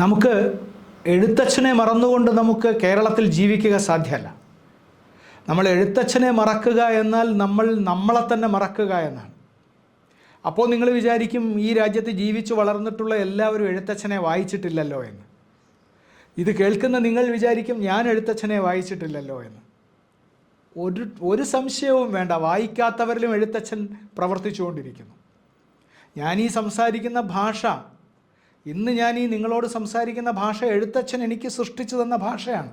നമുക്ക് എഴുത്തച്ഛനെ മറന്നുകൊണ്ട് നമുക്ക് കേരളത്തിൽ ജീവിക്കുക സാധ്യമല്ല. നമ്മൾ എഴുത്തച്ഛനെ മറക്കുക എന്നാൽ നമ്മൾ നമ്മളെ തന്നെ മറക്കുക എന്നാണ്. അപ്പോൾ നിങ്ങൾ വിചാരിക്കും ഈ രാജ്യത്ത് ജീവിച്ചു വളർന്നിട്ടുള്ള എല്ലാവരും എഴുത്തച്ഛനെ വായിച്ചിട്ടില്ലല്ലോ എന്ന്. ഇത് കേൾക്കുന്ന നിങ്ങൾ വിചാരിക്കും ഞാൻ എഴുത്തച്ഛനെ വായിച്ചിട്ടില്ലല്ലോ എന്ന്. ഒരു ഒരു സംശയവും വേണ്ട. വായിക്കാത്തവരിലും എഴുത്തച്ഛൻ പ്രവർത്തിച്ചുകൊണ്ടിരിക്കുന്നു. ഞാൻ ഈ സംസാരിക്കുന്ന ഭാഷ ഇന്ന് ഞാൻ ഈ നിങ്ങളോട് സംസാരിക്കുന്ന ഭാഷ എഴുത്തച്ഛൻ എനിക്ക് സൃഷ്ടിച്ചു തന്ന ഭാഷയാണ്.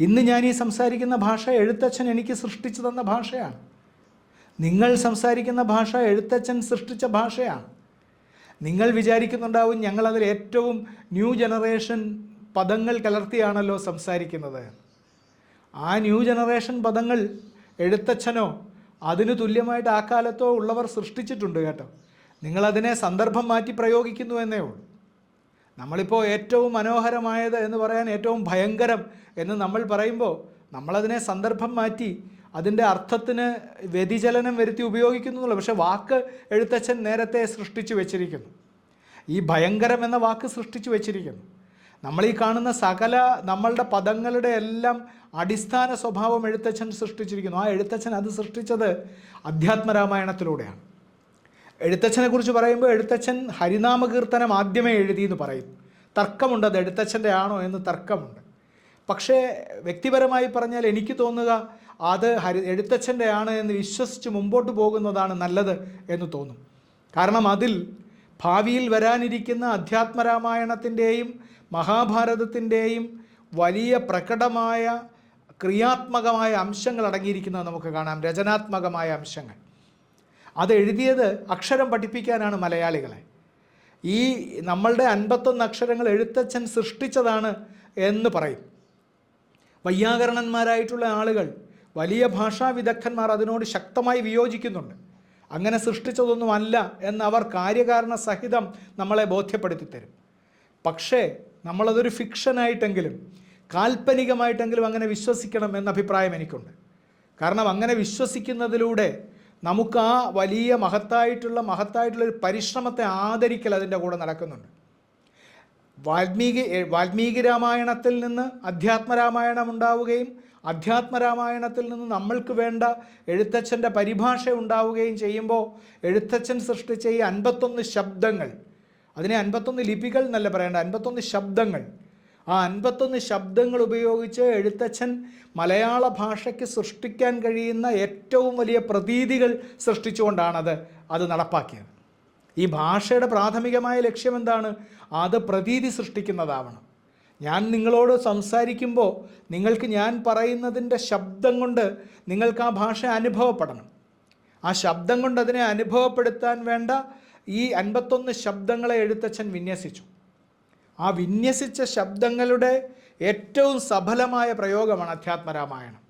ഇന്ന് ഞാൻ ഈ സംസാരിക്കുന്ന ഭാഷ എഴുത്തച്ഛൻ എനിക്ക് സൃഷ്ടിച്ചു തന്ന ഭാഷയാണ്. നിങ്ങൾ സംസാരിക്കുന്ന ഭാഷ എഴുത്തച്ഛൻ സൃഷ്ടിച്ച ഭാഷയാണ്. നിങ്ങൾ വിചാരിക്കുന്നുണ്ടാവും ഞങ്ങളതിൽ ഏറ്റവും ന്യൂ ജനറേഷൻ പദങ്ങൾ കലർത്തിയാണല്ലോ സംസാരിക്കുന്നത്. ആ ന്യൂ ജനറേഷൻ പദങ്ങൾ എഴുത്തച്ഛനോ അതിനു തുല്യമായിട്ട് ആ കാലത്തോ ഉള്ളവർ സൃഷ്ടിച്ചിട്ടുണ്ട് കേട്ടോ. നിങ്ങളതിനെ സന്ദർഭം മാറ്റി പ്രയോഗിക്കുന്നു എന്നേ ഉള്ളൂ. നമ്മളിപ്പോൾ ഏറ്റവും മനോഹരമായത് എന്ന് പറയാൻ ഏറ്റവും ഭയങ്കരം എന്ന് നമ്മൾ പറയുമ്പോൾ നമ്മളതിനെ സന്ദർഭം മാറ്റി അതിന്റെ അർത്ഥത്തിന് വ്യതിചലനം വരുത്തി ഉപയോഗിക്കുന്നുള്ളൂ. പക്ഷേ വാക്ക് എഴുത്തച്ഛൻ നേരത്തെ സൃഷ്ടിച്ചു വെച്ചിരിക്കുന്നു. ഈ ഭയങ്കരം എന്ന വാക്ക് സൃഷ്ടിച്ചു വെച്ചിരിക്കുന്നു. നമ്മൾ ഈ കാണുന്ന സകല നമ്മളുടെ പദങ്ങളുടെ എല്ലാം അടിസ്ഥാന സ്വഭാവം എഴുത്തച്ഛൻ സൃഷ്ടിച്ചിരിക്കുന്നു. ആ എഴുത്തച്ഛൻ അത് സൃഷ്ടിച്ചത് അധ്യാത്മരാമായണത്തിലൂടെയാണ്. എഴുത്തച്ഛനെ കുറിച്ച് പറയുമ്പോൾ എഴുത്തച്ഛൻ ഹരിനാമകീർത്തനം ആദ്യമേ എഴുതി എന്ന് പറയും. തർക്കമുണ്ട് അത് എഴുത്തച്ഛന്റെ ആണോ എന്ന് തർക്കമുണ്ട്. പക്ഷേ വ്യക്തിപരമായി പറഞ്ഞാൽ എനിക്ക് തോന്നുക അത് ഹരി എഴുത്തച്ഛന്റെ ആണ് എന്ന് വിശ്വസിച്ച് മുമ്പോട്ട് പോകുന്നതാണ് നല്ലത് എന്ന് തോന്നും. കാരണം അതിൽ ഭാവിയിൽ വരാനിരിക്കുന്ന അധ്യാത്മരാമായണത്തിന്റെയും മഹാഭാരതത്തിന്റെയും വലിയ പ്രകടമായ ക്രിയാത്മകമായ അംശങ്ങൾ അടങ്ങിയിരിക്കുന്നത് നമുക്ക് കാണാം. രചനാത്മകമായ അംശങ്ങൾ. അത് എഴുതിയത് അക്ഷരം പഠിപ്പിക്കാനാണ് മലയാളികളെ. ഈ നമ്മളുടെ അൻപത്തൊന്ന് അക്ഷരങ്ങൾ എഴുത്തച്ഛൻ സൃഷ്ടിച്ചതാണ് എന്ന് പറയും. വൈയാകരണന്മാരായിട്ടുള്ള ആളുകൾ വലിയ ഭാഷാ വിദഗ്ധന്മാർ അതിനോട് ശക്തമായി വിയോജിക്കുന്നുണ്ട്. അങ്ങനെ സൃഷ്ടിച്ചതൊന്നുമല്ല എന്ന് അവർ കാര്യകാരണ സഹിതം നമ്മളെ ബോധ്യപ്പെടുത്തി തരും. പക്ഷേ നമ്മളതൊരു ഫിക്ഷനായിട്ടെങ്കിലും കാൽപ്പനികമായിട്ടെങ്കിലും അങ്ങനെ വിശ്വസിക്കണം എന്ന അഭിപ്രായം എനിക്കുണ്ട്. കാരണം അങ്ങനെ വിശ്വസിക്കുന്നതിലൂടെ നമുക്ക് ആ വലിയ മഹത്തായിട്ടുള്ള മഹത്തായിട്ടുള്ള ഒരു പരിശ്രമത്തെ ആദരിക്കൽ അതിന്റെ കൂടെ നടക്കുന്നുണ്ട്. വാൽമീകി വാൽമീകി രാമായണത്തിൽ നിന്ന് അധ്യാത്മരാമായണം ഉണ്ടാവുകയും അധ്യാത്മരാമായണത്തിൽ നിന്ന് നമ്മൾക്ക് വേണ്ട എഴുത്തച്ഛന്റെ പരിഭാഷ ഉണ്ടാവുകയും ചെയ്യുമ്പോൾ എഴുത്തച്ഛൻ സൃഷ്ടിച്ച ഈ അൻപത്തൊന്ന് ശബ്ദങ്ങൾ അതിനെ അൻപത്തൊന്ന് ലിപികൾ എന്നല്ല പറയേണ്ട അൻപത്തൊന്ന് ശബ്ദങ്ങൾ ആ അൻപത്തൊന്ന് ശബ്ദങ്ങൾ ഉപയോഗിച്ച് എഴുത്തച്ഛൻ മലയാള ഭാഷയ്ക്ക് സൃഷ്ടിക്കാൻ കഴിയുന്ന ഏറ്റവും വലിയ പ്രതീതികൾ സൃഷ്ടിച്ചുകൊണ്ടാണത് അത് നടപ്പാക്കിയത്. ഈ ഭാഷയുടെ പ്രാഥമികമായ ലക്ഷ്യം എന്താണ് അത് പ്രതീതി സൃഷ്ടിക്കുന്നതാവണം. ഞാൻ നിങ്ങളോട് സംസാരിക്കുമ്പോൾ നിങ്ങൾക്ക് ഞാൻ പറയുന്നതിന്റെ ശബ്ദം കൊണ്ട് നിങ്ങൾക്ക് ആ ഭാഷ അനുഭവപ്പെടണം. ആ ശബ്ദം കൊണ്ട് അതിനെ അനുഭവപ്പെടുത്താൻ വേണ്ട ഈ അൻപത്തൊന്ന് ശബ്ദങ്ങളെ എഴുത്തച്ഛൻ വിന്യസിച്ചു. ആ വിന്യസിച്ച ശബ്ദങ്ങളുടെ ഏറ്റവും സഫലമായ പ്രയോഗമാണ് അധ്യാത്മരാമായണം.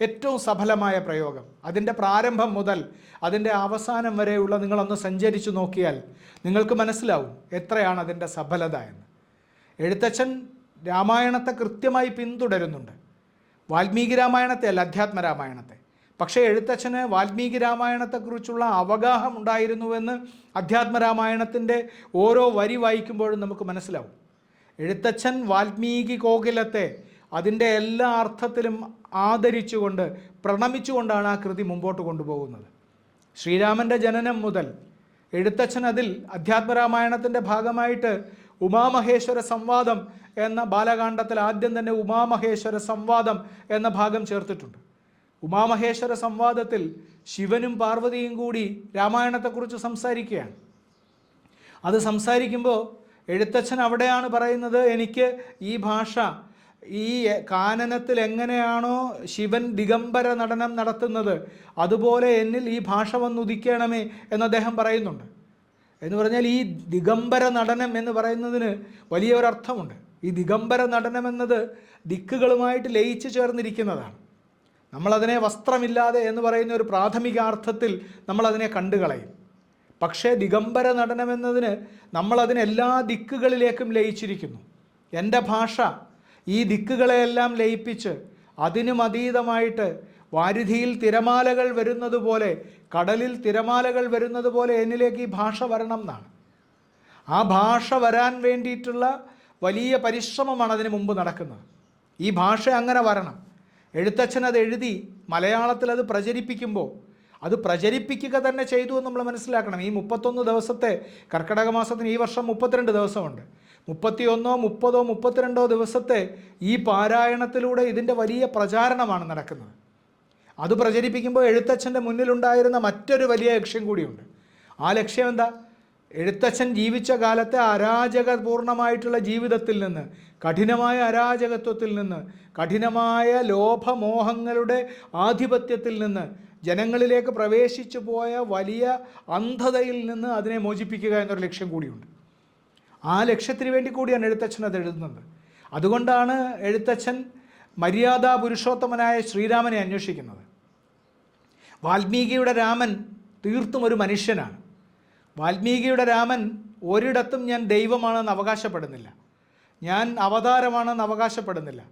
ഏറ്റവും സഫലമായ പ്രയോഗം. അതിന്റെ പ്രാരംഭം മുതൽ അതിന്റെ അവസാനം വരെയുള്ള നിങ്ങളൊന്ന് സഞ്ചരിച്ചു നോക്കിയാൽ നിങ്ങൾക്ക് മനസ്സിലാവും എത്രയാണ് അതിന്റെ സഫലത എന്ന്. എഴുത്തച്ഛൻ രാമായണത്തെ കൃത്യമായി പിന്തുടരുന്നുണ്ട്. വാൽമീകി രാമായണത്തെ അല്ല അധ്യാത്മ രാമായണത്തെ. പക്ഷേ എഴുത്തച്ഛന് വാൽമീകി രാമായണത്തെക്കുറിച്ചുള്ള അവഗാഹം ഉണ്ടായിരുന്നുവെന്ന് അധ്യാത്മ രാമായണത്തിന്റെ ഓരോ വരി വായിക്കുമ്പോഴും നമുക്ക് മനസ്സിലാവും. എഴുത്തച്ഛൻ വാൽമീകി കോകിലത്തെ അതിന്റെ എല്ലാ അർത്ഥത്തിലും ആദരിച്ചുകൊണ്ട് പ്രണമിച്ചുകൊണ്ടാണ് ആ കൃതി മുമ്പോട്ട് കൊണ്ടുപോകുന്നത്. ശ്രീരാമന്റെ ജനനം മുതൽ എഴുത്തച്ഛൻ അതിൽ അധ്യാത്മരാമായണത്തിന്റെ ഭാഗമായിട്ട് ഉമാമഹേശ്വര സംവാദം എന്ന ബാലകാണ്ഡത്തിൽ ആദ്യം തന്നെ ഉമാമഹേശ്വര സംവാദം എന്ന ഭാഗം ചേർത്തിട്ടുണ്ട്. ഉമാമഹേശ്വര സംവാദത്തിൽ ശിവനും പാർവതിയും കൂടി രാമായണത്തെക്കുറിച്ച് സംസാരിക്കുകയാണ്. അത് സംസാരിക്കുമ്പോൾ എഴുത്തച്ഛൻ അവിടെയാണ് പറയുന്നത് എനിക്ക് ഈ ഭാഷ ഈ കാനനത്തിൽ എങ്ങനെയാണോ ശിവൻ ദിഗംബര നടനം നടത്തുന്നത് അതുപോലെ എന്നിൽ ഈ ഭാഷ വന്നുദിക്കണമേ എന്ന് അദ്ദേഹം പറയുന്നുണ്ട്. എന്ന് പറഞ്ഞാൽ ഈ ദിഗംബര നടനം എന്ന് പറയുന്നതിന് വലിയ ഒരർത്ഥമുണ്ട് ഈ ദിഗംബര നടനം എന്നത് ദിക്കുകളുമായിട്ട് ലയിച്ചു ചേർന്നിരിക്കുന്നതാണ്. നമ്മളതിനെ വസ്ത്രമില്ലാതെ എന്ന് പറയുന്ന ഒരു പ്രാഥമികാർത്ഥത്തിൽ നമ്മളതിനെ കണ്ടുകളയും. പക്ഷേ ദിഗംബര നടനമെന്നതിന് നമ്മളതിന് എല്ലാ ദിക്കുകളിലേക്കും ലയിച്ചിരിക്കുന്നു. എന്റെ ഭാഷ ഈ ദിക്കുകളെയെല്ലാം ലയിപ്പിച്ച് അതിനും അതീതമായിട്ട് വാരിധിയിൽ തിരമാലകൾ വരുന്നത് പോലെ കടലിൽ തിരമാലകൾ വരുന്നത് പോലെ എന്നിലേക്ക് ഈ ഭാഷ വരണം എന്നാണ്. ആ ഭാഷ വരാൻ വേണ്ടിയിട്ടുള്ള വലിയ പരിശ്രമമാണ് അതിന് മുമ്പ് നടക്കുന്നത്. ഈ ഭാഷ അങ്ങനെ വരണം. എഴുത്തച്ഛൻ അത് എഴുതി മലയാളത്തിൽ അത് പ്രചരിപ്പിക്കുമ്പോൾ അത് പ്രചരിപ്പിക്കുക തന്നെ ചെയ്തു എന്ന് നമ്മൾ മനസ്സിലാക്കണം. ഈ മുപ്പത്തൊന്ന് ദിവസത്തെ കർക്കിടക മാസത്തിന് ഈ വർഷം മുപ്പത്തിരണ്ട് ദിവസമുണ്ട്. മുപ്പത്തിയൊന്നോ മുപ്പതോ മുപ്പത്തിരണ്ടോ ദിവസത്തെ ഈ പാരായണത്തിലൂടെ ഇതിന്റെ വലിയ പ്രചാരണമാണ് നടക്കുന്നത്. അത് പ്രചരിപ്പിക്കുമ്പോൾ എഴുത്തച്ഛന്റെ മുന്നിലുണ്ടായിരുന്ന മറ്റൊരു വലിയ ലക്ഷ്യം കൂടിയുണ്ട്. ആ ലക്ഷ്യം എന്താ? എഴുത്തച്ഛൻ ജീവിച്ച കാലത്തെ അരാജകപൂർണമായിട്ടുള്ള ജീവിതത്തിൽ നിന്ന് കഠിനമായ അരാജകത്വത്തിൽ നിന്ന് കഠിനമായ ലോഭമോഹങ്ങളുടെ ആധിപത്യത്തിൽ നിന്ന് ജനങ്ങളിലേക്ക് പ്രവേശിച്ചു പോയ വലിയ അന്ധതയിൽ നിന്ന് അതിനെ മോചിപ്പിക്കുക എന്നൊരു ലക്ഷ്യം കൂടിയുണ്ട്. ആ ലക്ഷ്യത്തിന് വേണ്ടി കൂടിയാണ് എഴുത്തച്ഛൻ അത് എഴുതുന്നത്. അതുകൊണ്ടാണ് എഴുത്തച്ഛൻ മര്യാദാ പുരുഷോത്തമനായ ശ്രീരാമനെ അന്വേഷിക്കുന്നത്. വാൽമീകിയുടെ രാമൻ തീർത്തും ഒരു മനുഷ്യനാണ്. വാൽമീകിയുടെ രാമൻ ഒരിടത്തും ഞാൻ ദൈവമാണെന്ന് അവകാശപ്പെടുന്നില്ല. ഞാൻ അവതാരമാണെന്ന് അവകാശപ്പെടുന്നില്ല.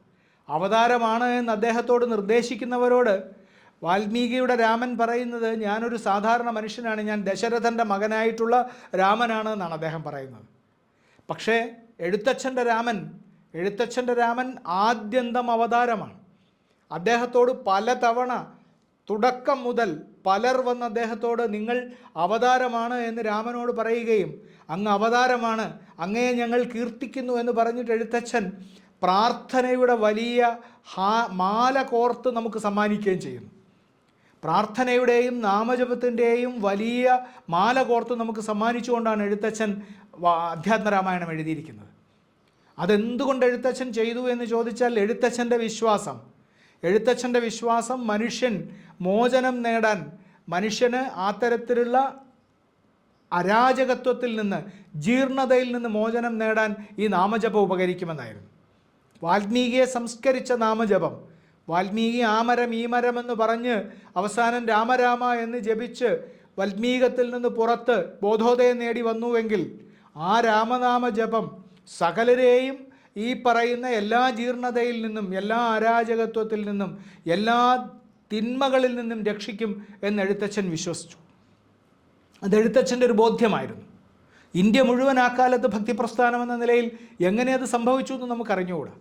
അവതാരമാണ് എന്ന് അദ്ദേഹത്തോട് നിർദ്ദേശിക്കുന്നവരോട് വാൽമീകിയുടെ രാമൻ പറയുന്നത് ഞാനൊരു സാധാരണ മനുഷ്യനാണ് ഞാൻ ദശരഥന്റെ മകനായിട്ടുള്ള രാമനാണ് എന്നാണ് അദ്ദേഹം പറയുന്നത്. പക്ഷേ എഴുത്തച്ഛന്റെ രാമൻ എഴുത്തച്ഛന്റെ രാമൻ ആദ്യന്തം അവതാരമാണ്. അദ്ദേഹത്തോട് പലതവണ തുടക്കം മുതൽ പലർ വന്ന അദ്ദേഹത്തോട് നിങ്ങൾ അവതാരമാണ് എന്ന് രാമനോട് പറയുകയും അങ്ങ് അവതാരമാണ് അങ്ങയെ ഞങ്ങൾ കീർത്തിക്കുന്നു എന്ന് പറഞ്ഞിട്ട് എഴുത്തച്ഛൻ പ്രാർത്ഥനയുടെ വലിയ മാല കോർത്ത് നമുക്ക് സമ്മാനിക്കുകയും ചെയ്യുന്നു. പ്രാർത്ഥനയുടെയും നാമജപത്തിന്റെയും വലിയ മാല കോർത്ത് നമുക്ക് സമ്മാനിച്ചുകൊണ്ടാണ് എഴുത്തച്ഛൻ അധ്യാത്മ രാമായണം എഴുതിയിരിക്കുന്നത്. അതെന്തുകൊണ്ട് എഴുത്തച്ഛൻ ചെയ്തു എന്ന് ചോദിച്ചാൽ എഴുത്തച്ഛന്റെ വിശ്വാസം. എഴുത്തച്ഛന്റെ വിശ്വാസം മനുഷ്യൻ മോചനം നേടാൻ മനുഷ്യന് ആ തരത്തിലുള്ള അരാജകത്വത്തിൽ നിന്ന് ജീർണതയിൽ നിന്ന് മോചനം നേടാൻ ഈ നാമജപം ഉപകരിക്കുമെന്നായിരുന്നു. വാൽമീകിയെ സംസ്കരിച്ച നാമജപം വാൽമീകി ആമരം ഈ മരം എന്ന് പറഞ്ഞ് അവസാനം രാമരാമ എന്ന് ജപിച്ച് വൽമീകത്തിൽ നിന്ന് പുറത്ത് ബോധോദയം നേടി വന്നുവെങ്കിൽ ആ രാമനാമ ജപം സകലരെയും ഈ പറയുന്ന എല്ലാ ജീർണതയിൽ നിന്നും എല്ലാ അരാജകത്വത്തിൽ നിന്നും എല്ലാ തിന്മകളിൽ നിന്നും രക്ഷിക്കും എന്ന് എഴുത്തച്ഛൻ വിശ്വസിച്ചു. അത് എഴുത്തച്ഛന്റെ ഒരു ബോധ്യമായിരുന്നു. ഇന്ത്യ മുഴുവൻ ആ കാലത്ത് ഭക്തിപ്രസ്ഥാനം എന്ന നിലയിൽ എങ്ങനെ അത് സംഭവിച്ചു എന്ന് നമുക്ക് അറിഞ്ഞുകൂടാ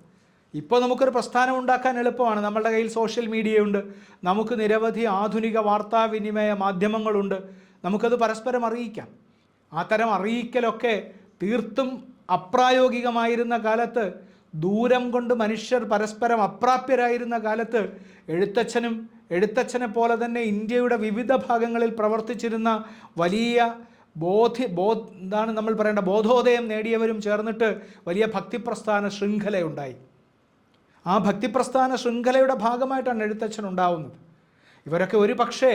ഇപ്പോൾ നമുക്കൊരു പ്രസ്ഥാനം ഉണ്ടാക്കാൻ എളുപ്പമാണ്. നമ്മളുടെ കയ്യിൽ സോഷ്യൽ മീഡിയയുണ്ട് നമുക്ക് നിരവധി ആധുനിക വാർത്താവിനിമയ മാധ്യമങ്ങളുണ്ട്. നമുക്കത് പരസ്പരം അറിയിക്കാം. ആ തരം അറിയിക്കലൊക്കെ തീർത്തും അപ്രായോഗികമായിരുന്ന കാലത്ത് ദൂരം കൊണ്ട് മനുഷ്യർ പരസ്പരം അപ്രാപ്യരായിരുന്ന കാലത്ത് എഴുത്തച്ഛനും എഴുത്തച്ഛനെ പോലെ തന്നെ ഇന്ത്യയുടെ വിവിധ ഭാഗങ്ങളിൽ പ്രവർത്തിച്ചിരുന്ന വലിയ ബോധി ബോ എന്താണ് നമ്മൾ പറയേണ്ട ബോധോദയം നേടിയവരും ചേർന്നിട്ട് വലിയ ഭക്തിപ്രസ്ഥാന ശൃംഖലയുണ്ടായി. ആ ഭക്തിപ്രസ്ഥാന ശൃംഖലയുടെ ഭാഗമായിട്ടാണ് എഴുത്തച്ഛൻ ഉണ്ടാവുന്നത്. ഇവരൊക്കെ ഒരു പക്ഷേ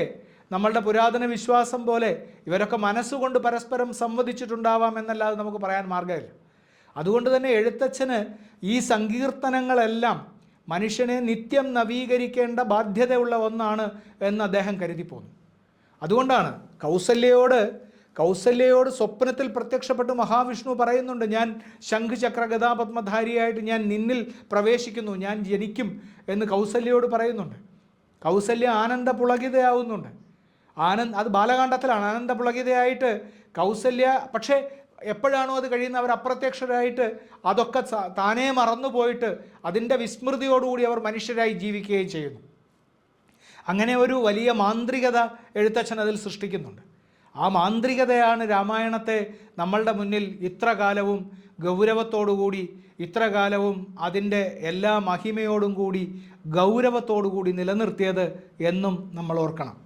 നമ്മളുടെ പുരാതന വിശ്വാസം പോലെ ഇവരൊക്കെ മനസ്സുകൊണ്ട് പരസ്പരം സംവദിച്ചിട്ടുണ്ടാവാം എന്നല്ലാതെ നമുക്ക് പറയാൻ മാർഗമില്ല അതുകൊണ്ട് തന്നെ എഴുത്തച്ഛന് ഈ സങ്കീർത്തനങ്ങളെല്ലാം മനുഷ്യനെ നിത്യം നവീകരിക്കേണ്ട ബാധ്യതയുള്ള ഒന്നാണ് എന്ന് അദ്ദേഹം കരുതിപ്പോന്നു. അതുകൊണ്ടാണ് കൗസല്യയോട് കൗസല്യയോട് സ്വപ്നത്തിൽ പ്രത്യക്ഷപ്പെട്ട് മഹാവിഷ്ണു പറയുന്നുണ്ട് ഞാൻ ശംഖുചക്ര ഗതാപത്മധാരിയായിട്ട് ഞാൻ നിന്നിൽ പ്രവേശിക്കുന്നു ഞാൻ ജനിക്കും എന്ന് കൗസല്യയോട് പറയുന്നുണ്ട്. കൗസല്യ ആനന്ദ പുളകിതയാവുന്നുണ്ട്. ആനന്ദ് അത് ബാലകാണ്ഡത്തിലാണ്. ആനന്ദ പുളകിതയായിട്ട് കൗസല്യ പക്ഷേ എപ്പോഴാണോ അത് കഴിയുന്നത് അവർ അപ്രത്യക്ഷരായിട്ട് അതൊക്കെ താനേ മറന്നുപോയിട്ട് അതിന്റെ വിസ്മൃതിയോടുകൂടി അവർ മനുഷ്യരായി ജീവിക്കുകയും ചെയ്യുന്നു. അങ്ങനെ ഒരു വലിയ മാന്ത്രികത എഴുത്തച്ഛൻ അതിൽ സൃഷ്ടിക്കുന്നുണ്ട്. ആ മാന്ത്രികതയാണ് രാമായണത്തെ നമ്മളുടെ മുന്നിൽ ഇത്ര കാലവും ഗൗരവത്തോടുകൂടി ഇത്ര കാലവും അതിന്റെ എല്ലാ മഹിമയോടും കൂടി ഗൗരവത്തോടു കൂടി നിലനിർത്തിയത് എന്നും നമ്മൾ ഓർക്കണം.